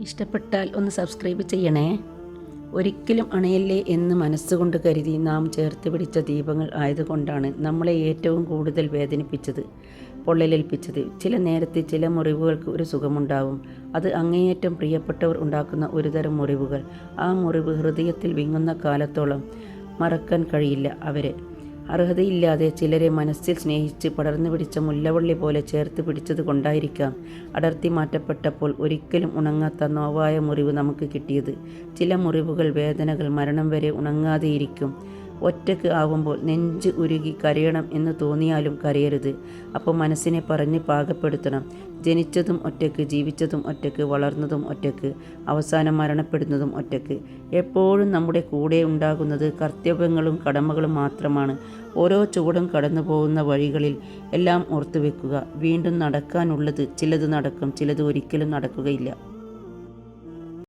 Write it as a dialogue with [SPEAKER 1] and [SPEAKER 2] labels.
[SPEAKER 1] ഇഷ്ടപ്പെട്ടാൽ ഒന്ന് സബ്സ്ക്രൈബ് ചെയ്യണേ. ഒരിക്കലും അണയല്ലേ എന്ന് മനസ്സുകൊണ്ട് കരുതി നാം ചേർത്ത് പിടിച്ച ദീപങ്ങൾ ആയതുകൊണ്ടാണ് നമ്മളെ ഏറ്റവും കൂടുതൽ വേദനിപ്പിച്ചത് പൊള്ളലേൽപ്പിച്ചത്. ചില നേരത്തെ ചില മുറിവുകൾക്ക് ഒരു സുഖമുണ്ടാവും. അത് അങ്ങേയറ്റം പ്രിയപ്പെട്ടവർ ഉണ്ടാക്കുന്ന ഒരുതരം മുറിവുകൾ. ആ മുറിവ് ഹൃദയത്തിൽ വിങ്ങുന്ന കാലത്തോളം മറക്കാൻ കഴിയില്ല അവരെ. അർഹതയില്ലാതെ ചിലരെ മനസ്സിൽ സ്നേഹിച്ച് പടർന്നു പിടിച്ച മുല്ലവള്ളി പോലെ ചേർത്ത് പിടിച്ചത് കൊണ്ടായിരിക്കാം. അടർത്തി മാറ്റപ്പെട്ടപ്പോൾ ഒരിക്കലും ഉണങ്ങാത്ത നോവായ മുറിവ് നമുക്ക് കിട്ടിയത്. ചില മുറിവുകൾ വേദനകൾ മരണം വരെ ഉണങ്ങാതെയിരിക്കും. ഒറ്റയ്ക്ക് ആവുമ്പോൾ നെഞ്ച് ഉരുകി കരയണം എന്ന് തോന്നിയാലും കരയരുത്. അപ്പോൾ മനസ്സിനെ പറഞ്ഞ് പാകപ്പെടുത്തണം. ജനിച്ചതും ഒറ്റയ്ക്ക് ജീവിച്ചതും ഒറ്റയ്ക്ക് വളർന്നതും ഒറ്റയ്ക്ക് അവസാനം മരണപ്പെടുന്നതും ഒറ്റയ്ക്ക് എപ്പോഴും നമ്മുടെ കൂടെ ഉണ്ടാകുന്നത് കർത്തവ്യങ്ങളും കടമകളും മാത്രമാണ്. ഓരോ ചുവടും കടന്നു പോകുന്ന വഴികളിൽ എല്ലാം ഓർത്തു വെക്കുക വീണ്ടും നടക്കാനുള്ളത് ചിലത് നടക്കും ചിലത് ഒരിക്കലും നടക്കുകയില്ല.